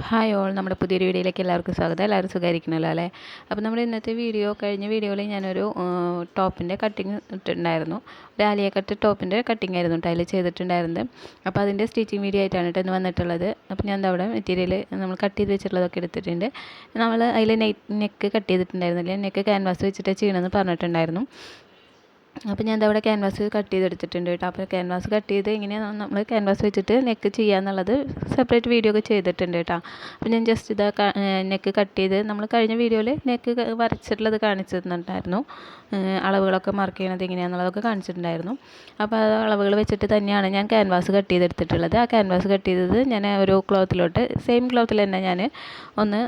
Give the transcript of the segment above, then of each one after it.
Hi all നമ്മുടെ പുതിയൊരു വീഡിയോയിലേക്ക് എല്ലാവർക്കും സ്വാഗതം. എല്ലാവരും സുഖമായിരിക്കണമല്ലോ അല്ലേ? അപ്പോൾ നമ്മുടെ ഇന്നത്തെ വീഡിയോ കഴിഞ്ഞ വീഡിയോയിൽ ഞാനൊരു ടോപ്പിന്റെ കട്ടിങ് ഇട്ടിട്ടുണ്ടായിരുന്നു. ഒരു ആലിയ കട്ട് ടോപ്പിന്റെ കട്ടിങ് ആയിരുന്നു അതിൽ ചെയ്തിട്ടുണ്ടായിരുന്നത്. അപ്പോൾ അതിന്റെ സ്റ്റിച്ചിങ് വീഡിയോ ആയിട്ടാണ് കേട്ടോ ഇന്ന് വന്നിട്ടുള്ളത്. അപ്പോൾ ഞാൻ അവിടെ മെറ്റീരിയൽ നമ്മൾ കട്ട് ചെയ്ത് വെച്ചിട്ടുള്ളതൊക്കെ എടുത്തിട്ടുണ്ട്. നമ്മൾ അതിൽ നെക്ക് കട്ട് ചെയ്തിട്ടുണ്ടായിരുന്നില്ല? നെക്ക് ക്യാൻവാസ് വെച്ചിട്ട് ചെയ്യണമെന്ന് പറഞ്ഞിട്ടുണ്ടായിരുന്നു. അപ്പോൾ ഞാൻ അവിടെ ക്യാൻവാസ് കട്ട് ചെയ്തെടുത്തിട്ടുണ്ട് കേട്ടോ. അപ്പോൾ ക്യാൻവാസ് കട്ട് ചെയ്ത് ഇങ്ങനെ നമ്മൾ ക്യാൻവാസ് വെച്ചിട്ട് നെക്ക് ചെയ്യാന്നുള്ളത് സെപ്പറേറ്റ് വീഡിയോ ഒക്കെ ചെയ്തിട്ടുണ്ട് കേട്ടോ. അപ്പോൾ ഞാൻ ജസ്റ്റ് ഇതാ നെക്ക് കട്ട് ചെയ്ത് നമ്മൾ കഴിഞ്ഞ വീഡിയോയിൽ നെക്ക് വരച്ചിട്ടുള്ളത് കാണിച്ചു തന്നിട്ടുണ്ടായിരുന്നു. അളവുകളൊക്കെ മാർക്ക് ചെയ്യണത് എങ്ങനെയാണെന്നുള്ളതൊക്കെ കാണിച്ചിട്ടുണ്ടായിരുന്നു. അപ്പോൾ ആ അളവുകൾ വെച്ചിട്ട് തന്നെയാണ് ഞാൻ ക്യാൻവാസ് കട്ട് ചെയ്തെടുത്തിട്ടുള്ളത്. ആ ക്യാൻവാസ് കട്ട് ചെയ്തത് ഞാൻ ഒരു ക്ലോത്തിലോട്ട് സെയിം ക്ലോത്തിൽ തന്നെ ഞാൻ ഒന്ന്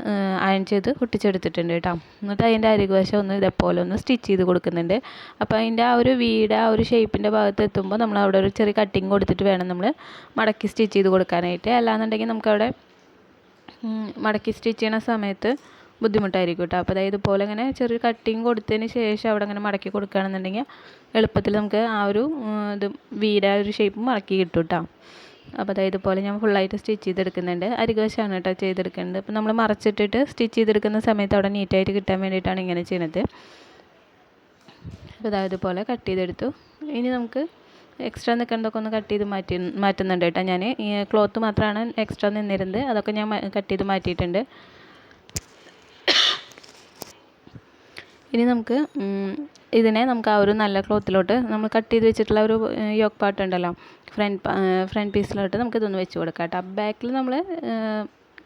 അയൺ ചെയ്ത് ഒട്ടിച്ചെടുത്തിട്ടുണ്ട് കേട്ടോ. എന്നിട്ട് അതിന്റെ അരികുവശം ഒന്ന് ഇതേപോലെ ഒന്ന് സ്റ്റിച്ച് ചെയ്ത് കൊടുക്കുന്നുണ്ട്. അപ്പോൾ അതിന്റെ ആ ഒരു വീട് ആ ഒരു ഷേപ്പിന്റെ ഭാഗത്ത് എത്തുമ്പോൾ നമ്മൾ അവിടെ ഒരു ചെറിയ കട്ടിങ് കൊടുത്തിട്ട് വേണം നമ്മൾ മടക്കി സ്റ്റിച്ച് ചെയ്ത് കൊടുക്കാനായിട്ട്. അല്ലാന്നുണ്ടെങ്കിൽ നമുക്കവിടെ മടക്കി സ്റ്റിച്ച് ചെയ്യണ സമയത്ത് ബുദ്ധിമുട്ടായിരിക്കും കേട്ടോ അപ്പോൾ അതായത് ഇതുപോലെ ഇങ്ങനെ ചെറിയ കട്ടിങ് കൊടുത്തതിന് ശേഷം അവിടെ അങ്ങനെ മടക്കി കൊടുക്കുകയാണെന്നുണ്ടെങ്കിൽ എളുപ്പത്തിൽ നമുക്ക് ആ ഒരു ഇത് വീട് ആ ഒരു ഷേപ്പ് മടക്കി കിട്ടും കേട്ടോ അപ്പോൾ അതായത് ഇതുപോലെ ഞാൻ ഫുള്ളായിട്ട് സ്റ്റിച്ച് ചെയ്തെടുക്കുന്നുണ്ട്. അരികവശമാണ് കേട്ടോ ചെയ്തെടുക്കേണ്ടത് അപ്പോൾ നമ്മൾ മറച്ചിട്ടിട്ട് സ്റ്റിച്ച് ചെയ്തെടുക്കുന്ന സമയത്ത് അവിടെ നീറ്റായിട്ട് കിട്ടാൻ വേണ്ടിയിട്ടാണ് ഇങ്ങനെ ചെയ്യുന്നത് അപ്പോൾ ഇതായത് ഇതുപോലെ കട്ട് ചെയ്തെടുത്തു. ഇനി നമുക്ക് എക്സ്ട്രാ നിൽക്കേണ്ടതൊക്കെ ഒന്ന് കട്ട് ചെയ്ത് മാറ്റി മാറ്റുന്നുണ്ട് കേട്ടോ ഞാൻ ഈ ക്ലോത്ത് മാത്രമാണ് എക്സ്ട്രാ നിന്നിരുന്നത്. അതൊക്കെ ഞാൻ കട്ട് ചെയ്ത് മാറ്റിയിട്ടുണ്ട്. ഇനി നമുക്ക് ഇതിനെ നമുക്ക് ആ ഒരു നല്ല ക്ലോത്തിലോട്ട് നമ്മൾ കട്ട് ചെയ്ത് വെച്ചിട്ടുള്ള ഒരു യോക്ക് പാർട്ട് ഉണ്ടല്ലോ. ഫ്രണ്ട് ഫ്രണ്ട് പീസിലോട്ട് നമുക്ക് ഇതൊന്ന് വെച്ച് കൊടുക്കാം കേട്ടോ. ബാക്കിൽ നമ്മൾ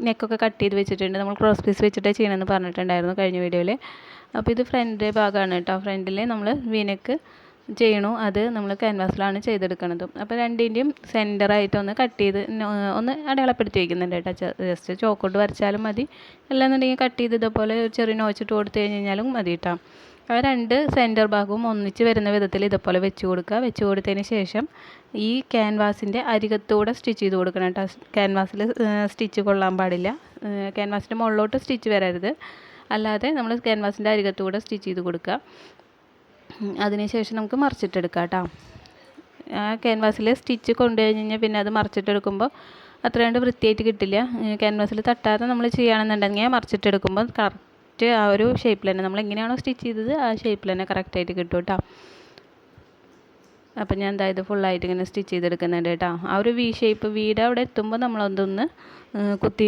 നെക്കൊക്കെ കട്ട് ചെയ്ത് വെച്ചിട്ടുണ്ട്. നമ്മൾ ക്രോസ് പീസ് വെച്ചിട്ടേ ചെയ്യണമെന്ന് പറഞ്ഞിട്ടുണ്ടായിരുന്നു കഴിഞ്ഞ വീഡിയോയിൽ അപ്പോൾ ഇത് ഫ്രണ്ട് ഭാഗമാണ് കേട്ടോ. ഫ്രണ്ടിൽ നമ്മൾ വീനക്ക് ചെയ്യണു. അത് നമ്മൾ ക്യാൻവാസിലാണ് ചെയ്തെടുക്കുന്നത് അപ്പോൾ രണ്ടിന്റെയും സെന്ററായിട്ട് ഒന്ന് കട്ട് ചെയ്ത് ഒന്ന് അടയാളപ്പെടുത്തി വയ്ക്കുന്നുണ്ട് കേട്ടോ. ജസ്റ്റ് ചോക്കോട്ട് വരച്ചാലും മതി. അല്ലാന്നുണ്ടെങ്കിൽ കട്ട് ചെയ്ത് ഇതേപോലെ ചെറിയ നോച്ചിട്ട് കൊടുത്തു കഴിഞ്ഞാലും മതി കേട്ടോ. ആ രണ്ട് സെന്റർ ഭാഗവും ഒന്നിച്ച് വരുന്ന വിധത്തിൽ ഇതേപോലെ വെച്ച് കൊടുക്കുക. വെച്ച് കൊടുത്തതിന് ശേഷം ഈ ക്യാൻവാസിന്റെ അരികത്തൂടെ സ്റ്റിച്ച് ചെയ്ത് കൊടുക്കണം കേട്ടോ. ക്യാൻവാസിൽ സ്റ്റിച്ച് കൊള്ളാൻ പാടില്ല. ക്യാൻവാസിന്റെ മുകളിലോട്ട് സ്റ്റിച്ച് വരരുത്. അല്ലാതെ നമ്മൾ ക്യാൻവാസിന്റെ അരികത്തൂടെ സ്റ്റിച്ച് ചെയ്ത് കൊടുക്കുക. അതിനുശേഷം നമുക്ക് മറിച്ചിട്ടെടുക്കാം കേട്ടോ. ആ ക്യാൻവാസിൽ സ്റ്റിച്ച് കൊണ്ടു കഴിഞ്ഞ് കഴിഞ്ഞാൽ പിന്നെ അത് മറിച്ചിട്ടെടുക്കുമ്പോൾ അത്ര കണ്ട് വൃത്തിയായിട്ട് കിട്ടില്ല. ക്യാൻവാസിൽ തട്ടാതെ നമ്മൾ ചെയ്യുകയാണെന്നുണ്ടെങ്കിൽ മറിച്ചിട്ടെടുക്കുമ്പോൾ കറക്റ്റ് ആ ഒരു ഷേപ്പിൽ തന്നെ. നമ്മൾ എങ്ങനെയാണോ സ്റ്റിച്ച് ചെയ്തത് ആ ഷേപ്പിൽ തന്നെ കറക്റ്റായിട്ട് കിട്ടും കേട്ടോ. അപ്പം ഞാൻ എന്താ ഇത് ഫുള്ളായിട്ട് ഇങ്ങനെ സ്റ്റിച്ച് ചെയ്തെടുക്കുന്നുണ്ട് കേട്ടോ. ആ ഒരു വി ഷേപ്പ് വീട് അവിടെ എത്തുമ്പോൾ നമ്മളൊന്നൊന്ന് കുത്തി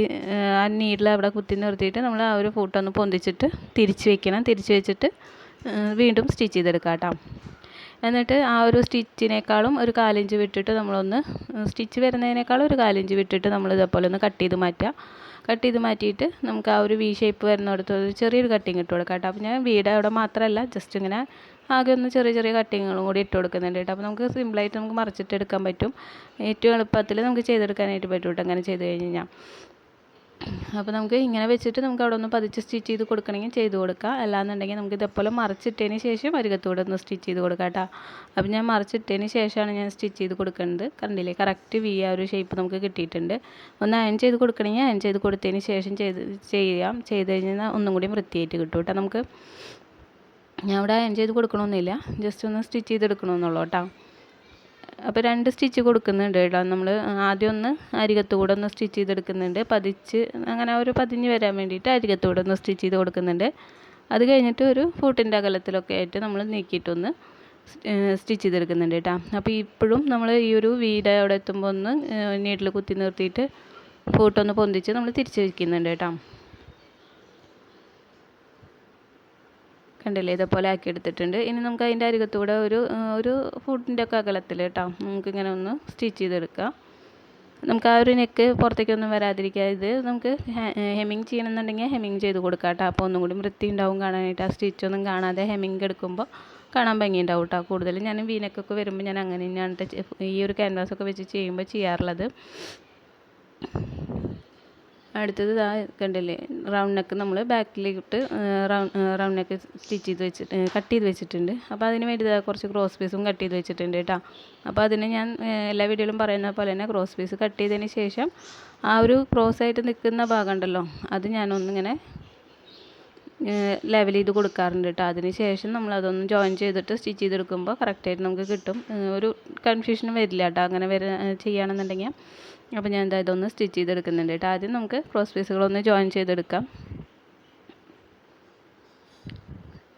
ആ നീഡിൽ അവിടെ കുത്തി നിർത്തിയിട്ട് നമ്മൾ ആ ഒരു ഫോട്ടോ ഫൂട്ടൊന്ന് പൊന്തിച്ചിട്ട് തിരിച്ച് വെക്കണം. തിരിച്ച് വെച്ചിട്ട് വീണ്ടും സ്റ്റിച്ച് ചെയ്തെടുക്കാം കേട്ടോ. എന്നിട്ട് ആ ഒരു സ്റ്റിച്ചിനേക്കാളും ഒരു കാലിഞ്ച് വിട്ടിട്ട് നമ്മളൊന്ന് സ്റ്റിച്ച് വരുന്നതിനേക്കാളും ഒരു കാലിഞ്ച് വിട്ടിട്ട് നമ്മൾ ഇതേപോലെ ഒന്ന് കട്ട് ചെയ്ത് മാറ്റുക. കട്ട് ചെയ്ത് മാറ്റിയിട്ട് നമുക്ക് ആ ഒരു വി ഷേപ്പ് വരുന്നിടത്ത് ഒരു ചെറിയൊരു കട്ടിങ് ഇട്ട് കൊടുക്കാം കേട്ടോ. അപ്പോൾ ഞാൻ വീട് അവിടെ മാത്രമല്ല ജസ്റ്റ് ഇങ്ങനെ ആകെ ഒന്ന് ചെറിയ ചെറിയ കട്ടിങ്ങുകളും കൂടി ഇട്ട് കൊടുക്കുന്നുണ്ട് കേട്ടോ. അപ്പോൾ നമുക്ക് സിമ്പിളായിട്ട് നമുക്ക് മറിച്ചിട്ട് എടുക്കാൻ പറ്റും. ഏറ്റവും എളുപ്പത്തിൽ നമുക്ക് ചെയ്തെടുക്കാനായിട്ട് പറ്റും കേട്ടോ അങ്ങനെ ചെയ്ത് കഴിഞ്ഞ് കഴിഞ്ഞാൽ. അപ്പോൾ നമുക്ക് ഇങ്ങനെ വെച്ചിട്ട് നമുക്ക് അവിടെ ഒന്ന് പതിച്ച് സ്റ്റിച്ച് ചെയ്ത് കൊടുക്കണമെങ്കിൽ ചെയ്ത് കൊടുക്കാം അല്ലാന്നുണ്ടെങ്കിൽ നമുക്ക് ഇതേപോലെ മറിച്ചിട്ടതിന് ശേഷം അരികത്തൂടെ ഒന്ന് സ്റ്റിച്ച് ചെയ്ത് കൊടുക്കാം കേട്ടോ. അപ്പോൾ ഞാൻ മറിച്ചിട്ടതിന് ശേഷമാണ് ഞാൻ സ്റ്റിച്ച് ചെയ്ത് കൊടുക്കുന്നത്. കണ്ടില്ലേ? കറക്റ്റ് വി ആ ഒരു ഷേപ്പ് നമുക്ക് കിട്ടിയിട്ടുണ്ട്. ഒന്ന് അയൺ ചെയ്ത് കൊടുക്കണമെങ്കിൽ അയൺ ചെയ്ത് കൊടുത്തതിന് ശേഷം ചെയ്ത് ചെയ്യാം. ചെയ്ത് കഴിഞ്ഞാൽ ഒന്നും കൂടി വൃത്തിയായിട്ട് കിട്ടും കേട്ടോ. നമുക്ക് ഞാൻ അവിടെ അയൺ ചെയ്ത് കൊടുക്കണമെന്നില്ല ജസ്റ്റ് ഒന്ന് സ്റ്റിച്ച് ചെയ്തെടുക്കണമെന്നുള്ളൂ കേട്ടോ. അപ്പോൾ രണ്ട് സ്റ്റിച്ച് കൊടുക്കുന്നുണ്ട് കേട്ടോ. നമ്മൾ ആദ്യം ഒന്ന് അരികത്തുകൂടെ ഒന്ന് സ്റ്റിച്ച് ചെയ്തെടുക്കുന്നുണ്ട്. പതിച്ച് അങ്ങനെ ഒരു പതിഞ്ഞ് വരാൻ വേണ്ടിയിട്ട് അരികത്തുകൂടെ ഒന്ന് സ്റ്റിച്ച് ചെയ്ത് കൊടുക്കുന്നുണ്ട്. അത് കഴിഞ്ഞിട്ട് ഒരു ഫൂട്ടിന്റെ അകലത്തിലൊക്കെ ആയിട്ട് നമ്മൾ നീക്കിയിട്ടൊന്ന് സ്റ്റിച്ച് ചെയ്തെടുക്കുന്നുണ്ട് കേട്ടോ. അപ്പോൾ ഇപ്പോഴും നമ്മൾ ഈ ഒരു വീട് അവിടെ എത്തുമ്പോൾ ഒന്ന് നീട്ടിൽ കുത്തി നിർത്തിയിട്ട് ഒന്ന് പൊന്തിച്ച് നമ്മൾ തിരിച്ച് വയ്ക്കുന്നുണ്ട് കേട്ടോ. കണ്ടില്ലേ? ഇതേപോലെ ആക്കി എടുത്തിട്ടുണ്ട് ഇനി നമുക്ക് അതിന്റെ അരികത്തൂടെ ഒരു ഒരു ഫുഡിന്റെ ഒക്കെ അകലത്തിൽ കേട്ടോ നമുക്കിങ്ങനെ ഒന്ന് സ്റ്റിച്ച് ചെയ്തെടുക്കാം. നമുക്ക് ആ ഒരു നെക്ക് പുറത്തേക്കൊന്നും ഇത് നമുക്ക് ഹെമ്മിങ് ചെയ്യണമെന്നുണ്ടെങ്കിൽ ഹെമ്മിങ് ചെയ്ത് കൊടുക്കാം കേട്ടോ അപ്പോൾ ഒന്നും കൂടി വൃത്തി ഉണ്ടാവും കാണാനായിട്ട്. ആ സ്റ്റിച്ചൊന്നും കാണാതെ ഹെമ്മിങ് എടുക്കുമ്പോൾ കാണാൻ ഭംഗി ഉണ്ടാവും കേട്ടോ കൂടുതലും ഞാൻ വീനക്കൊക്കെ വരുമ്പോൾ ഞാൻ അങ്ങനെ തന്നെയാണ് ഈ ഒരു ക്യാൻവാസൊക്കെ വെച്ച് ചെയ്യുമ്പോൾ ചെയ്യാറുള്ളത്. അടുത്തത് ഇതാ കണ്ടില്ലേ റൗണ്ട് നെക്ക് നമ്മൾ ബാക്കിലിട്ട് റൗണ്ട് റൗണ്ട് നെക്ക് സ്റ്റിച്ച് ചെയ്ത് വെച്ചിട്ട് കട്ട് ചെയ്ത് വെച്ചിട്ടുണ്ട്. അപ്പോൾ അതിന് വേണ്ടി കുറച്ച് ക്രോസ് പീസും കട്ട് ചെയ്ത് വെച്ചിട്ടുണ്ട് കേട്ടോ. അപ്പോൾ അതിന് ഞാൻ എല്ലാ വീഡിയോയിലും പറയുന്ന പോലെ തന്നെ ക്രോസ് പീസ് കട്ട് ചെയ്തതിന് ശേഷം ആ ഒരു ക്രോസ് ആയിട്ട് നിൽക്കുന്ന ഭാഗം ഉണ്ടല്ലോ അത് ഞാനൊന്നിങ്ങനെ ലെവൽ ചെയ്ത് കൊടുക്കാറുണ്ട് കേട്ടോ. അതിന് ശേഷം നമ്മൾ അതൊന്ന് ജോയിൻ ചെയ്തിട്ട് സ്റ്റിച്ച് ചെയ്തെടുക്കുമ്പോൾ കറക്റ്റായിട്ട് നമുക്ക് കിട്ടും. ഒരു കൺഫ്യൂഷനും വരില്ല കേട്ടോ. അങ്ങനെ വര ചെയ്യുകയാണെന്നുണ്ടെങ്കിൽ അപ്പോൾ ഞാൻ എന്താ ഇതൊന്ന് സ്റ്റിച്ച് ചെയ്തെടുക്കുന്നുണ്ട് കേട്ടോ. ആദ്യം നമുക്ക് ക്രോസ് പീസുകളൊന്ന് ജോയിൻ ചെയ്തെടുക്കാം.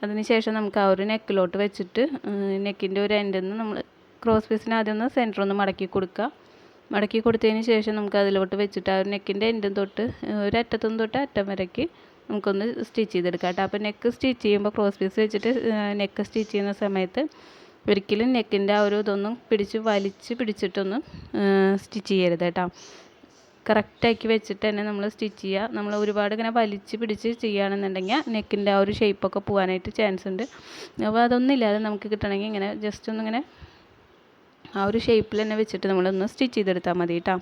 അതിനുശേഷം നമുക്ക് ആ ഒരു നെക്കിലോട്ട് വെച്ചിട്ട് നെക്കിന്റെ ഒരു എൻഡിൽ നിന്ന് നമ്മൾ ക്രോസ് പീസിന് ആദ്യം ഒന്ന് സെന്റർ ഒന്ന് മടക്കി കൊടുക്കുക മടക്കി കൊടുത്തതിന് ശേഷം നമുക്ക് അതിലോട്ട് വെച്ചിട്ട് ആ ഒരു നെക്കിന്റെ എൻഡും തൊട്ട് ഒരു അറ്റത്തുനിന്ന് തൊട്ട് അറ്റം വരയ്ക്ക് നമുക്കൊന്ന് സ്റ്റിച്ച് ചെയ്തെടുക്കാം കേട്ടോ. അപ്പോൾ നെക്ക് സ്റ്റിച്ച് ചെയ്യുമ്പോൾ ക്രോസ് പീസ് വെച്ചിട്ട് നെക്ക് സ്റ്റിച്ച് ചെയ്യുന്ന സമയത്ത് ഒരിക്കലും നെക്കിന്റെ ആ ഒരു ഇതൊന്നും പിടിച്ച് വലിച്ച് പിടിച്ചിട്ടൊന്നും സ്റ്റിച്ച് ചെയ്യരുത് കേട്ടോ. കറക്റ്റാക്കി വെച്ചിട്ട് തന്നെ നമ്മൾ സ്റ്റിച്ച് ചെയ്യുക നമ്മൾ ഒരുപാട് ഇങ്ങനെ വലിച്ച് പിടിച്ച് ചെയ്യുകയാണെന്നുണ്ടെങ്കിൽ നെക്കിന്റെ ആ ഒരു ഷേപ്പൊക്കെ പോകാനായിട്ട് ചാൻസ് ഉണ്ട്. അപ്പോൾ അതൊന്നും ഇല്ലാതെ നമുക്ക് കിട്ടണമെങ്കിൽ ഇങ്ങനെ ജസ്റ്റ് ഒന്നിങ്ങനെ ആ ഒരു ഷേപ്പിൽ തന്നെ വെച്ചിട്ട് നമ്മളൊന്ന് സ്റ്റിച്ച് ചെയ്തെടുത്താൽ മതി കേട്ടോ.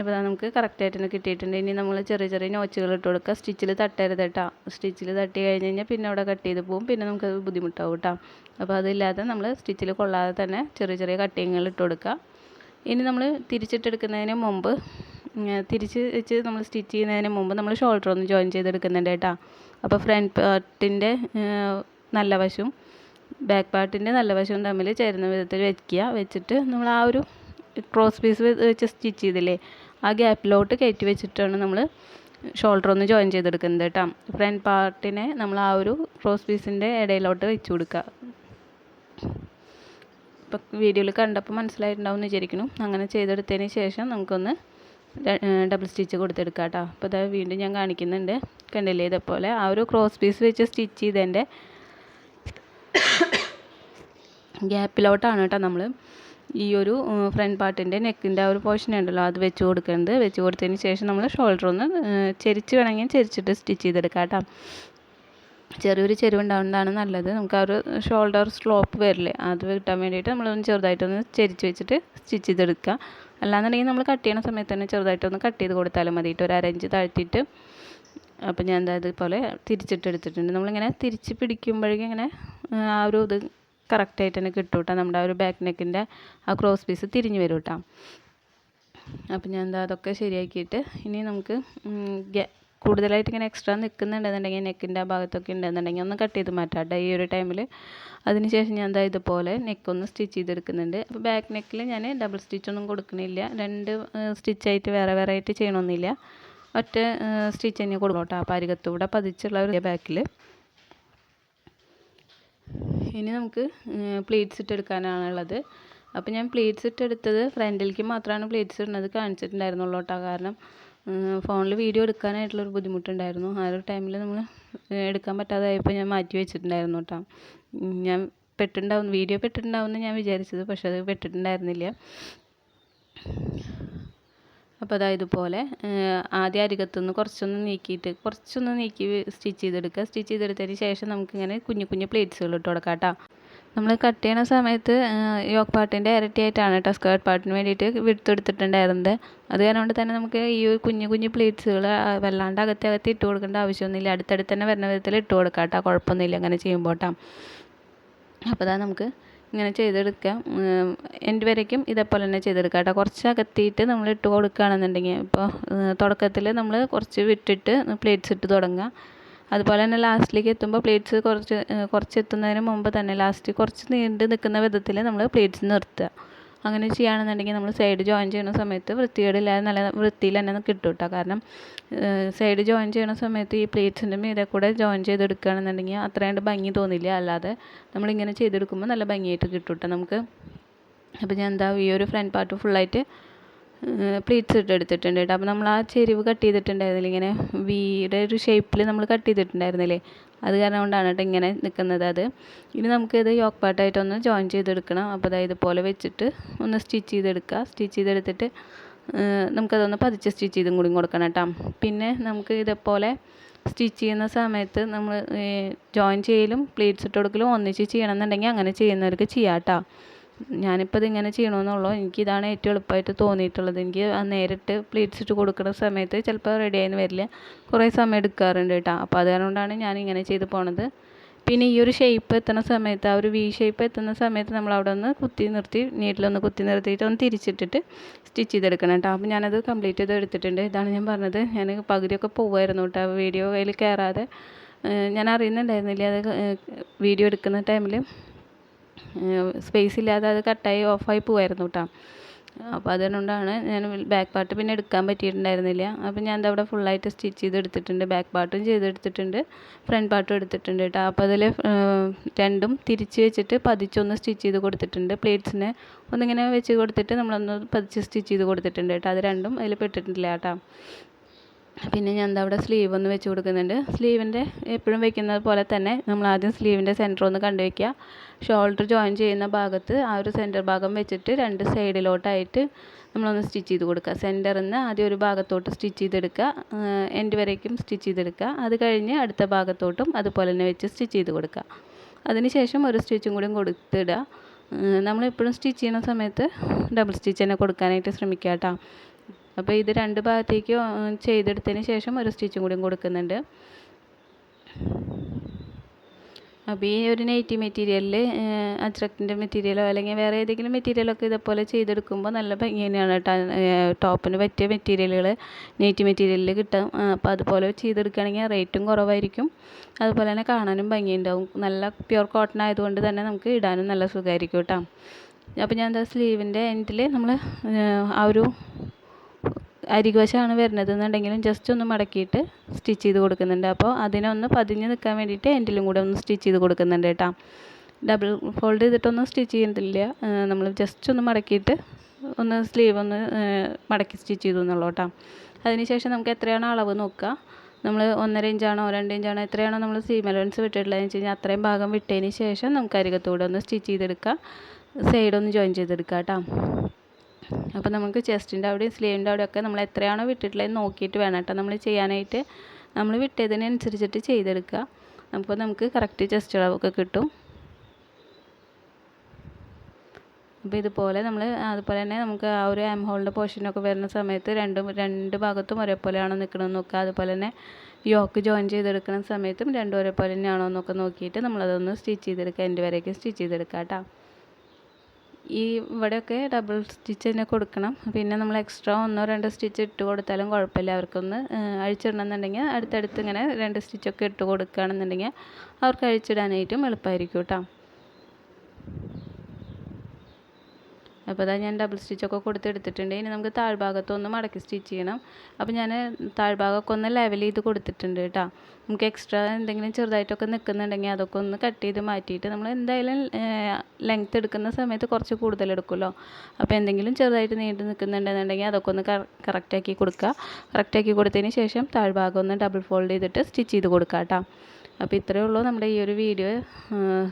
അപ്പോൾ നമുക്ക് കറക്റ്റായിട്ട് തന്നെ കിട്ടിയിട്ടുണ്ട്. ഇനി നമ്മൾ ചെറിയ ചെറിയ നോച്ചുകൾ ഇട്ട് കൊടുക്കുക. സ്റ്റിച്ചിൽ തട്ടരുത് കേട്ടോ. സ്റ്റിച്ചിൽ തട്ടി കഴിഞ്ഞ് കഴിഞ്ഞാൽ പിന്നെ അവിടെ കട്ട് ചെയ്ത് പോകും. പിന്നെ നമുക്ക് ബുദ്ധിമുട്ടാവും കേട്ടോ. അപ്പോൾ അതില്ലാതെ നമ്മൾ സ്റ്റിച്ചിൽ കൊള്ളാതെ തന്നെ ചെറിയ ചെറിയ കട്ടിങ്ങുകൾ ഇട്ട് കൊടുക്കുക. ഇനി നമ്മൾ തിരിച്ചിട്ടെടുക്കുന്നതിന് മുമ്പ് തിരിച്ച് വെച്ച് നമ്മൾ സ്റ്റിച്ച് ചെയ്യുന്നതിന് മുമ്പ് നമ്മൾ ഷോൾഡർ ഒന്ന് ജോയിൻ ചെയ്തെടുക്കുന്നുണ്ട് കേട്ടോ. അപ്പോൾ ഫ്രണ്ട് പാർട്ടിന്റെ നല്ല വശവും ബാക്ക് പാർട്ടിന്റെ നല്ല വശവും തമ്മിൽ ചേരുന്ന വിധത്തിൽ വെക്കുക. വെച്ചിട്ട് നമ്മൾ ആ ഒരു ക്രോസ് പീസ് വെച്ച് സ്റ്റിച്ച് ചെയ്തില്ലേ? ആ ഗ്യാപ്പിലോട്ട് കയറ്റി വെച്ചിട്ടാണ് നമ്മൾ ഷോൾഡർ ഒന്ന് ജോയിൻ ചെയ്തെടുക്കുന്നത് കേട്ടോ ഫ്രണ്ട് പാർട്ടിനെ നമ്മൾ ആ ഒരു ക്രോസ് പീസിന്റെ ഇടയിലോട്ട് വെച്ച് കൊടുക്കുക ഇപ്പം വീഡിയോയിൽ കണ്ടപ്പോൾ മനസ്സിലായിട്ടുണ്ടാവും എന്ന് വിചാരിക്കുന്നു. അങ്ങനെ ചെയ്തെടുത്തതിന് ശേഷം നമുക്കൊന്ന് ഡബിൾ സ്റ്റിച്ച് കൊടുത്തെടുക്കാം കേട്ടോ അപ്പോൾ ഇതാ വീണ്ടും ഞാൻ കാണിക്കുന്നുണ്ട്. കണ്ടില്ലേ ഇതേപോലെ? ആ ഒരു ക്രോസ് പീസ് വെച്ച് സ്റ്റിച്ച് ചെയ്തതിന്റെ ഗ്യാപ്പിലോട്ടാണ് കേട്ടോ നമ്മൾ ഈ ഒരു ഫ്രണ്ട് പാർട്ടിന്റെ നെക്കിന്റെ ആ ഒരു പോർഷൻ ഉണ്ടല്ലോ അത് വെച്ച് കൊടുക്കുന്നത് വെച്ച് കൊടുത്തതിന് ശേഷം നമ്മൾ ഷോൾഡർ ഒന്ന് ചെരിച്ച് വേണമെങ്കിൽ ചെരിച്ചിട്ട് സ്റ്റിച്ച് ചെയ്തെടുക്കാം കേട്ടോ. ചെറിയൊരു ചെരുവുണ്ടാവുന്നതാണ് നല്ലത്. നമുക്ക് ആ ഒരു ഷോൾഡർ സ്ലോപ്പ് വരില്ലേ അത് കിട്ടാൻ വേണ്ടിയിട്ട് നമ്മളൊന്ന് ചെറുതായിട്ടൊന്ന് ചെരിച്ച് വെച്ചിട്ട് സ്റ്റിച്ച് ചെയ്തെടുക്കുക. അല്ലാന്നുണ്ടെങ്കിൽ നമ്മൾ കട്ട് ചെയ്യണ സമയത്ത് തന്നെ ചെറുതായിട്ടൊന്ന് കട്ട് ചെയ്ത് കൊടുത്താലും മതി. ഒരു അരഞ്ച് താഴ്ത്തിയിട്ട്. അപ്പോൾ ഞാൻ എന്താ ഇതുപോലെ തിരിച്ചിട്ട് എടുത്തിട്ടുണ്ട്. നമ്മളിങ്ങനെ തിരിച്ച് പിടിക്കുമ്പോഴേക്കും ഇങ്ങനെ ആ ഒരു ഇത് കറക്റ്റായിട്ട് തന്നെ കിട്ടും കേട്ടോ നമ്മുടെ ആ ഒരു ബാക്ക് നെക്കിന്റെ ആ ക്രോസ് പീസ് തിരിഞ്ഞ് വരും കേട്ടോ അപ്പം ഞാൻ എന്താ അതൊക്കെ ശരിയാക്കിയിട്ട് ഇനി നമുക്ക് കൂടുതലായിട്ട് ഇങ്ങനെ എക്സ്ട്രാ നിൽക്കുന്നുണ്ടെന്നുണ്ടെങ്കിൽ നെക്കിന്റെ ആ ഭാഗത്തൊക്കെ ഉണ്ടെന്നുണ്ടെങ്കിൽ ഒന്ന് കട്ട് ചെയ്ത് മാറ്റാം കേട്ടോ ഈ ഒരു ടൈമിൽ അതിനുശേഷം ഞാൻ എന്താ ഇതുപോലെ നെക്കൊന്ന് സ്റ്റിച്ച് ചെയ്തെടുക്കുന്നുണ്ട്. അപ്പോൾ ബാക്ക് നെക്കിൽ ഞാൻ ഡബിൾ സ്റ്റിച്ചൊന്നും കൊടുക്കണില്ല. രണ്ട് സ്റ്റിച്ചായിട്ട് വേറെ വേറെ ആയിട്ട് ചെയ്യണമെന്നില്ല ഒറ്റ സ്റ്റിച്ച് തന്നെ കൊടുക്കണം കേട്ടോ ആ അരികത്തൂടെ പതിച്ചുള്ള ഒരു ബാക്കിൽ ഇനി നമുക്ക് പ്ലേറ്റ്സ് ഇട്ടെടുക്കാനാണുള്ളത്. അപ്പോൾ ഞാൻ പ്ലേറ്റ്സ് ഇട്ടെടുത്തത് ഫ്രണ്ടിലേക്ക് മാത്രമാണ് പ്ലേറ്റ്സ് ഇടുന്നത്. കാണിച്ചിട്ടുണ്ടായിരുന്നുള്ളൂ കേട്ടോ. കാരണം ഫോണിൽ വീഡിയോ എടുക്കാനായിട്ടുള്ളൊരു ബുദ്ധിമുട്ടുണ്ടായിരുന്നു. ആ ഒരു ടൈമിൽ നമ്മൾ എടുക്കാൻ പറ്റാതായപ്പോൾ ഞാൻ മാറ്റി വെച്ചിട്ടുണ്ടായിരുന്നു കേട്ടോ. ഞാൻ പെട്ടിട്ടുണ്ടാവും വീഡിയോ പെട്ടിട്ടുണ്ടാവും എന്ന് ഞാൻ വിചാരിച്ചത്. പക്ഷേ അത് പെട്ടിട്ടുണ്ടായിരുന്നില്ല. അപ്പോൾ അതായത് ഇതുപോലെ ആദ്യം അരികത്തുനിന്ന് കുറച്ചൊന്ന് നീക്കിയിട്ട് കുറച്ചൊന്ന് നീക്കി സ്റ്റിച്ച് ചെയ്തെടുക്കുക. സ്റ്റിച്ച് ചെയ്തെടുത്തതിന് ശേഷം നമുക്കിങ്ങനെ കുഞ്ഞു കുഞ്ഞു പ്ലേറ്റ്സുകൾ ഇട്ട് കൊടുക്കാം കേട്ടോ. നമ്മൾ കട്ട് ചെയ്യണ സമയത്ത് യോക്ക് ഇരട്ടി ആയിട്ടാണ് കേട്ടോ സ്കേർട്ട് പാട്ടിന് വേണ്ടിയിട്ട് വിടുത്തെടുത്തിട്ടുണ്ടായിരുന്നത് അത് കാരണം തന്നെ നമുക്ക് ഈ കുഞ്ഞു കുഞ്ഞു പ്ലേറ്റ്സുകൾ വല്ലാണ്ട് അകത്തെ അകത്ത് ഇട്ട് കൊടുക്കേണ്ട ആവശ്യമൊന്നുമില്ല. അടുത്തടുത്ത് തന്നെ വരുന്ന വിധത്തിൽ ഇട്ട് കൊടുക്കാം കേട്ടോ. കുഴപ്പമൊന്നുമില്ല അങ്ങനെ ചെയ്യുമ്പോൾ കേട്ടോ. അപ്പോൾ അതാ നമുക്ക് ഇങ്ങനെ ചെയ്തെടുക്കാം എന്റെ വരയ്ക്കും ഇതേപോലെ തന്നെ ചെയ്തെടുക്കാം കേട്ടോ. കുറച്ച് അകത്തിയിട്ട് നമ്മൾ ഇട്ട് കൊടുക്കുകയാണെന്നുണ്ടെങ്കിൽ ഇപ്പോൾ തുടക്കത്തിൽ നമ്മൾ കുറച്ച് വിട്ടിട്ട് പ്ലേറ്റ്സ് ഇട്ട് തുടങ്ങുക. അതുപോലെ തന്നെ ലാസ്റ്റിലേക്ക് എത്തുമ്പോൾ പ്ലേറ്റ്സ് കുറച്ച് കുറച്ച് എത്തുന്നതിന് മുമ്പ് തന്നെ ലാസ്റ്റ് കുറച്ച് നീണ്ട് നിൽക്കുന്ന വിധത്തിൽ നമ്മൾ പ്ലേറ്റ്സ് നിർത്തുക. അങ്ങനെ ചെയ്യുകയാണെന്നുണ്ടെങ്കിൽ നമ്മൾ സൈഡ് ജോയിൻ ചെയ്യുന്ന സമയത്ത് വൃത്തികേടില്ലാതെ നല്ല വൃത്തിയിൽ തന്നെ കിട്ടും കേട്ടോ. കാരണം സൈഡ് ജോയിൻ ചെയ്യുന്ന സമയത്ത് ഈ പ്ലേറ്റ്സിന്റെ മീതെ കൂടെ ജോയിൻ ചെയ്തെടുക്കുകയാണെന്നുണ്ടെങ്കിൽ അത്രയും ഭംഗി തോന്നില്ല. അല്ലാതെ നമ്മളിങ്ങനെ ചെയ്തെടുക്കുമ്പോൾ നല്ല ഭംഗിയായിട്ട് കിട്ടും കേട്ടോ നമുക്ക്. അപ്പോൾ ഞാൻ എന്താ ഈ ഒരു ഫ്രണ്ട് പാർട്ട് ഫുള്ളായിട്ട് പ്ലീറ്റ്സ് ഇട്ട് എടുത്തിട്ടുണ്ട് കേട്ടോ. അപ്പോൾ നമ്മൾ ആ ചെരിവ് കട്ട് ചെയ്തിട്ടുണ്ടായിരുന്നില്ല ഇങ്ങനെ വീടെ ഒരു ഷേപ്പിൽ നമ്മൾ കട്ട് ചെയ്തിട്ടുണ്ടായിരുന്നില്ലേ? അത് കാരണം കൊണ്ടാണ് കേട്ടോ ഇങ്ങനെ നിൽക്കുന്നത് അത്. ഇനി നമുക്കിത് യോക്ക് പാർട്ടായിട്ടൊന്ന് ജോയിൻ ചെയ്തെടുക്കണം. അപ്പോൾ അതായത് ഇതുപോലെ വെച്ചിട്ട് ഒന്ന് സ്റ്റിച്ച് ചെയ്തെടുക്കുക സ്റ്റിച്ച് ചെയ്തെടുത്തിട്ട് നമുക്കതൊന്ന് പതിച്ച് സ്റ്റിച്ച് ചെയ്തും കൂടി കൊടുക്കണം കേട്ടോ. പിന്നെ നമുക്ക് ഇതേപോലെ സ്റ്റിച്ച് ചെയ്യുന്ന സമയത്ത് നമ്മൾ ജോയിൻ ചെയ്യലും പ്ലേറ്റ്സ് ഇട്ട് കൊടുക്കലും ഒന്നിച്ച് ചെയ്യണമെന്നുണ്ടെങ്കിൽ അങ്ങനെ ചെയ്യുന്നവർക്ക് ചെയ്യാം കേട്ടോ. ഞാനിപ്പോൾ ഇതിങ്ങനെ ചെയ്യണമെന്നുള്ളൂ എനിക്കിതാണ് ഏറ്റവും എളുപ്പമായിട്ട് തോന്നിയിട്ടുള്ളത്. എനിക്ക് നേരിട്ട് പ്ലേറ്റ്സ് ഇട്ട് കൊടുക്കുന്ന സമയത്ത് ചിലപ്പോൾ റെഡി ആയെന്ന് വരില്ല. കുറേ സമയം എടുക്കാറുണ്ട് കേട്ടോ അപ്പോൾ അതുകൊണ്ടാണ് ഞാൻ ഇങ്ങനെ ചെയ്ത് പോണത്. പിന്നെ ഈ ഒരു ഷേപ്പ് എത്തുന്ന സമയത്ത് ആ ഒരു വി ഷേപ്പ് എത്തുന്ന സമയത്ത് നമ്മൾ അവിടെ ഒന്ന് കുത്തി നിർത്തി നീട്ടിലൊന്ന് കുത്തി നിർത്തിയിട്ട് ഒന്ന് തിരിച്ചിട്ടിട്ട് സ്റ്റിച്ച് ചെയ്തെടുക്കണം കേട്ടോ അപ്പോൾ ഞാനത് കംപ്ലീറ്റ് ചെയ്ത് എടുത്തിട്ടുണ്ട്. ഇതാണ് ഞാൻ പറഞ്ഞത്. ഞാൻ പകുതിയൊക്കെ പോവായിരുന്നു കേട്ടോ വീഡിയോ കയ്യിൽ കയറാതെ ഞാൻ അറിയുന്നുണ്ടായിരുന്നില്ല? അത് വീഡിയോ എടുക്കുന്ന ടൈമിൽ സ്പേസ് ഇല്ലാതെ അത് കട്ടായി ഓഫായി പോവായിരുന്നു കേട്ടോ അപ്പോൾ അതുകൊണ്ടാണ് ഞാൻ ബാക്ക് പാർട്ട് പിന്നെ എടുക്കാൻ പറ്റിയിട്ടുണ്ടായിരുന്നില്ല. അപ്പോൾ ഞാൻ എന്താ അവിടെ ഫുള്ളായിട്ട് സ്റ്റിച്ച് ചെയ്ത് എടുത്തിട്ടുണ്ട് ബാക്ക് പാർട്ടും ചെയ്തെടുത്തിട്ടുണ്ട്. ഫ്രണ്ട് പാർട്ടും എടുത്തിട്ടുണ്ട് കേട്ടോ അപ്പോൾ അതിൽ രണ്ടും തിരിച്ച് വെച്ചിട്ട് പതിച്ചൊന്ന് സ്റ്റിച്ച് ചെയ്ത് കൊടുത്തിട്ടുണ്ട്. പ്ലേറ്റ്സിന് ഒന്നിങ്ങനെ വെച്ച് കൊടുത്തിട്ട് നമ്മളൊന്ന് പതിച്ച് സ്റ്റിച്ച് ചെയ്ത് കൊടുത്തിട്ടുണ്ട് കേട്ടോ അത് രണ്ടും അതിൽ പെട്ടിട്ടില്ല കേട്ടോ പിന്നെ ഞാൻ എന്താ അവിടെ സ്ലീവ് ഒന്ന് വെച്ച് കൊടുക്കുന്നുണ്ട്. സ്ലീവിന്റെ എപ്പോഴും വെക്കുന്നത് പോലെ തന്നെ നമ്മൾ ആദ്യം സ്ലീവിന്റെ സെന്റർ ഒന്ന് കണ്ടു വയ്ക്കുക ഷോൾഡർ ജോയിൻ ചെയ്യുന്ന ഭാഗത്ത് ആ ഒരു സെന്റർ ഭാഗം വെച്ചിട്ട് രണ്ട് സൈഡിലോട്ടായിട്ട് നമ്മളൊന്ന് സ്റ്റിച്ച് ചെയ്ത് കൊടുക്കുക. സെന്ററിൽ നിന്ന് ആദ്യം ഒരു ഭാഗത്തോട്ട് സ്റ്റിച്ച് ചെയ്തെടുക്കുക. എൻഡ് വരേക്കും സ്റ്റിച്ച് ചെയ്തെടുക്കുക. അത് കഴിഞ്ഞ് അടുത്ത ഭാഗത്തോട്ടും അതുപോലെ തന്നെ വെച്ച് സ്റ്റിച്ച് ചെയ്ത് കൊടുക്കുക. അതിനുശേഷം ഒരു സ്റ്റിച്ചും കൂടി കൊടുത്തിടുക. നമ്മളെപ്പോഴും സ്റ്റിച്ച് ചെയ്യുന്ന സമയത്ത് ഡബിൾ സ്റ്റിച്ച് തന്നെ കൊടുക്കാനായിട്ട് ശ്രമിക്കുക കേട്ടോ. അപ്പോൾ ഇത് രണ്ട് ഭാഗത്തേക്ക് ചെയ്തെടുത്തതിന് ശേഷം ഒരു സ്റ്റിച്ചും കൂടി കൊടുക്കുന്നുണ്ട്. അപ്പോൾ ഈ ഒരു നെയ്റ്റി മെറ്റീരിയലിൽ അജ്രക്കിന്റെ മെറ്റീരിയലോ അല്ലെങ്കിൽ വേറെ ഏതെങ്കിലും മെറ്റീരിയലൊക്കെ ഇതേപോലെ ചെയ്തെടുക്കുമ്പോൾ നല്ല ഭംഗി തന്നെയാണ് ടോപ്പിന് പറ്റിയ മെറ്റീരിയലുകൾ നെയ്റ്റി മെറ്റീരിയലിൽ കിട്ടും. അപ്പോൾ അതുപോലെ ചെയ്തെടുക്കുകയാണെങ്കിൽ റേറ്റും കുറവായിരിക്കും. അതുപോലെ തന്നെ കാണാനും ഭംഗിയുണ്ടാവും. നല്ല പ്യുർ കോട്ടൺ ആയതുകൊണ്ട് തന്നെ നമുക്ക് ഇടാനും നല്ല സുഖമായിരിക്കും കേട്ടോ അപ്പോൾ ഞാൻ എന്താ സ്ലീവിന്റെ എൻഡിൽ നമ്മൾ ആ ഒരു അരികുവശമാണ് വരുന്നത് എന്നുണ്ടെങ്കിലും ജസ്റ്റ് ഒന്ന് മടക്കിയിട്ട് സ്റ്റിച്ച് ചെയ്ത് കൊടുക്കുന്നുണ്ട്. അപ്പോൾ അതിനൊന്ന് പതിഞ്ഞ് നിൽക്കാൻ വേണ്ടിയിട്ട് എൻഡിലും കൂടെ ഒന്ന് സ്റ്റിച്ച് ചെയ്ത് കൊടുക്കുന്നുണ്ട് കേട്ടോ. ഡബിൾ ഫോൾഡ് ചെയ്തിട്ടൊന്നും സ്റ്റിച്ച് ചെയ്യുന്നില്ല നമ്മൾ ജസ്റ്റ് ഒന്ന് മടക്കിയിട്ട് ഒന്ന് സ്ലീവ് ഒന്ന് മടക്കി സ്റ്റിച്ച് ചെയ്തു എന്നുള്ളൂ കേട്ടോ. അതിനുശേഷം നമുക്ക് എത്രയാണ് അളവ് നോക്കുക. നമ്മൾ ഒന്നര ഇഞ്ചാണോ രണ്ട് ഇഞ്ചാണോ എത്രയാണോ നമ്മൾ സീം അലവൻസ് വിട്ടിട്ടുള്ളതെന്ന് വെച്ച് കഴിഞ്ഞാൽ അത്രയും ഭാഗം വിട്ടതിന് ശേഷം നമുക്ക് അരികത്തൂടെ ഒന്ന് സ്റ്റിച്ച് ചെയ്തെടുക്കുക സൈഡ് ഒന്ന് ജോയിൻ ചെയ്തെടുക്കുക കേട്ടോ. അപ്പോൾ നമുക്ക് ചെസ്റ്റിന്റെ അവിടെയും സ്ലീവിന്റെ അവിടെയൊക്കെ നമ്മൾ എത്രയാണോ വിട്ടിട്ടുള്ളത് നോക്കിയിട്ട് വേണം കേട്ടോ. നമ്മൾ ചെയ്യാനായിട്ട് നമ്മൾ വിട്ടതിനനുസരിച്ചിട്ട് ചെയ്തെടുക്കുക. അപ്പോൾ നമുക്ക് കറക്റ്റ് ചെസ്റ്റ് അളവൊക്കെ കിട്ടും. അപ്പോൾ ഇതുപോലെ നമ്മൾ അതുപോലെ തന്നെ നമുക്ക് ആ ഒരു ആം ഹോളിന്റെ പോർഷനൊക്കെ വരുന്ന സമയത്ത് രണ്ടും രണ്ട് ഭാഗത്തും ഒരേപോലെയാണോ നിൽക്കണമെന്ന് നോക്കുക. അതുപോലെ തന്നെ യോക്ക് ജോയിൻ ചെയ്തെടുക്കുന്ന സമയത്തും രണ്ടും ഒരേപോലെ തന്നെയാണോ എന്നൊക്കെ നോക്കിയിട്ട് നമ്മളതൊന്ന് സ്റ്റിച്ച് ചെയ്തെടുക്കുക. എന്റെ വരേക്ക് സ്റ്റിച്ച് ചെയ്തെടുക്കുക കേട്ടോ. ഈ ഇവിടെയൊക്കെ ഡബിൾ സ്റ്റിച്ച് തന്നെ കൊടുക്കണം. പിന്നെ നമ്മൾ എക്സ്ട്രാ ഒന്നോ രണ്ടോ സ്റ്റിച്ച് ഇട്ട് കൊടുത്താലും കുഴപ്പമില്ല. അവർക്കൊന്ന് അഴിച്ചിടണമെന്നുണ്ടെങ്കിൽ അടുത്തടുത്ത് ഇങ്ങനെ രണ്ട് സ്റ്റിച്ചൊക്കെ ഇട്ട് കൊടുക്കുകയാണെന്നുണ്ടെങ്കിൽ അവർക്ക് അഴിച്ചിടാനായിട്ടും എളുപ്പമായിരിക്കും കേട്ടോ. അപ്പോൾ അതാ ഞാൻ ഡബിൾ സ്റ്റിച്ചൊക്കെ കൊടുത്തെടുത്തിട്ടുണ്ട്. ഇനി നമുക്ക് താഴ്ഭാഗത്തൊന്ന് മടക്കി സ്റ്റിച്ച് ചെയ്യണം. അപ്പോൾ ഞാൻ താഴ്ഭാഗമൊക്കെ ഒന്ന് ലെവൽ ചെയ്ത് കൊടുത്തിട്ടുണ്ട് കേട്ടോ. നമുക്ക് എക്സ്ട്രാ എന്തെങ്കിലും ചെറുതായിട്ടൊക്കെ നിൽക്കുന്നുണ്ടെങ്കിൽ അതൊക്കെ ഒന്ന് കട്ട് ചെയ്ത് മാറ്റിയിട്ട് നമ്മൾ എന്തായാലും ലെങ്ത്ത് എടുക്കുന്ന സമയത്ത് കുറച്ച് കൂടുതൽ എടുക്കുമല്ലോ. അപ്പോൾ എന്തെങ്കിലും ചെറുതായിട്ട് നീണ്ടു നിൽക്കുന്നുണ്ടെന്നുണ്ടെങ്കിൽ അതൊക്കെ ഒന്ന് കറക്റ്റാക്കി കൊടുക്കുക. കറക്റ്റാക്കി കൊടുത്തതിന് ശേഷം താഴ്ഭാഗം ഒന്ന് ഡബിൾ ഫോൾഡ് ചെയ്തിട്ട് സ്റ്റിച്ച് ചെയ്ത് കൊടുക്കുക കേട്ടോ. അപ്പോൾ ഇത്രയേ ഉള്ളൂ നമ്മുടെ ഈ ഒരു വീഡിയോ.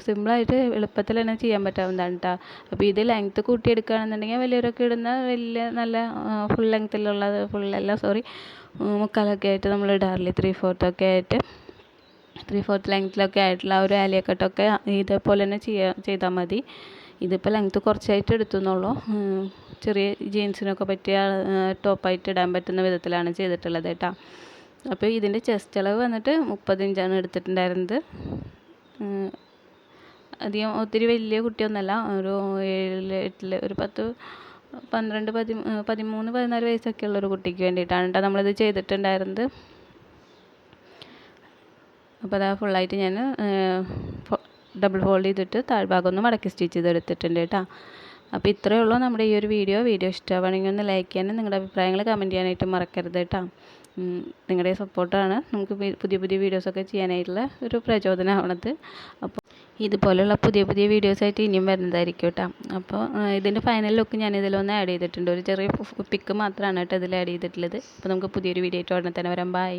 സിമ്പിളായിട്ട് എളുപ്പത്തിൽ തന്നെ ചെയ്യാൻ പറ്റാവുന്നതാണ് കേട്ടോ അപ്പോൾ ഇത് ലെങ്ത്ത് കൂട്ടിയെടുക്കുകയാണെന്നുണ്ടെങ്കിൽ വലിയവരൊക്കെ ഇടുന്ന വലിയ നല്ല ഫുൾ ലെങ്ത്തിലുള്ളത് ഫുൾ അല്ല സോറി മുക്കാലൊക്കെ ആയിട്ട് നമ്മൾ ഇടാറില്ലേ ത്രീ ഫോർത്തൊക്കെ ആയിട്ട്. ത്രീ ഫോർത്ത് ലെങ്ത്തിലൊക്കെ ആയിട്ടുള്ള ഒരു ആലിയക്കട്ടൊക്കെ ഇതേപോലെ തന്നെ ചെയ്യാ ചെയ്താൽ മതി. ഇതിപ്പോൾ ലെങ്ത്ത് കുറച്ചായിട്ട് എടുത്തു എന്നുള്ളൂ ചെറിയ ജീൻസിനൊക്കെ പറ്റിയ ടോപ്പായിട്ട് ഇടാൻ പറ്റുന്ന വിധത്തിലാണ് ചെയ്തിട്ടുള്ളത് കേട്ടോ അപ്പോൾ ഇതിന്റെ ചെസ്റ്റ് അളവ് വന്നിട്ട് മുപ്പത് ഇഞ്ചാണ് എടുത്തിട്ടുണ്ടായിരുന്നത്. അധികം ഒത്തിരി വലിയ കുട്ടിയൊന്നുമല്ല. ഒരു ഏഴിൽ എട്ടിൽ ഒരു പത്ത് പന്ത്രണ്ട് പതി പതിമൂന്ന് പതിനാല് വയസ്സൊക്കെ ഉള്ളൊരു കുട്ടിക്ക് വേണ്ടിയിട്ടാണ് കേട്ടോ നമ്മളിത് ചെയ്തിട്ടുണ്ടായിരുന്നത്. അപ്പോൾ അതാ ഫുള്ളായിട്ട് ഞാൻ ഡബിൾ ഫോൾഡ് ചെയ്തിട്ട് താഴ്ഭാഗം ഒന്ന് മടക്കി സ്റ്റിച്ച് ചെയ്തെടുത്തിട്ടുണ്ട് കേട്ടോ. അപ്പോൾ ഇത്രയേ ഉള്ളൂ നമ്മുടെ ഈ ഒരു വീഡിയോ. വീഡിയോ ഇഷ്ടമാണെങ്കിൽ ഒന്ന് ലൈക്ക് ചെയ്യാനും നിങ്ങളുടെ അഭിപ്രായങ്ങൾ കമന്റ് ചെയ്യാനായിട്ട് മറക്കരുത് കേട്ടോ. നിങ്ങളുടെ സപ്പോർട്ടാണ്. നമുക്ക് പുതിയ പുതിയ വീഡിയോസൊക്കെ ചെയ്യാനായിട്ടുള്ള ഒരു പ്രചോദനമാവണത് അപ്പോൾ ഇതുപോലെയുള്ള പുതിയ പുതിയ വീഡിയോസായിട്ട് ഇനിയും വരുന്നതായിരിക്കും കേട്ടോ. അപ്പോൾ ഇതിന്റെ ഫൈനൽ ലുക്ക് ഞാൻ ഇതിലൊന്ന് ആഡ് ചെയ്തിട്ടുണ്ട്. ഒരു ചെറിയ പിക്ക് മാത്രമാണ് കേട്ടോ ഇതിൽ ആഡ് ചെയ്തിട്ടുള്ളത്. അപ്പോൾ നമുക്ക് പുതിയൊരു വീഡിയോ ആയിട്ട് ഉടനെ തന്നെ വരാം. ബൈ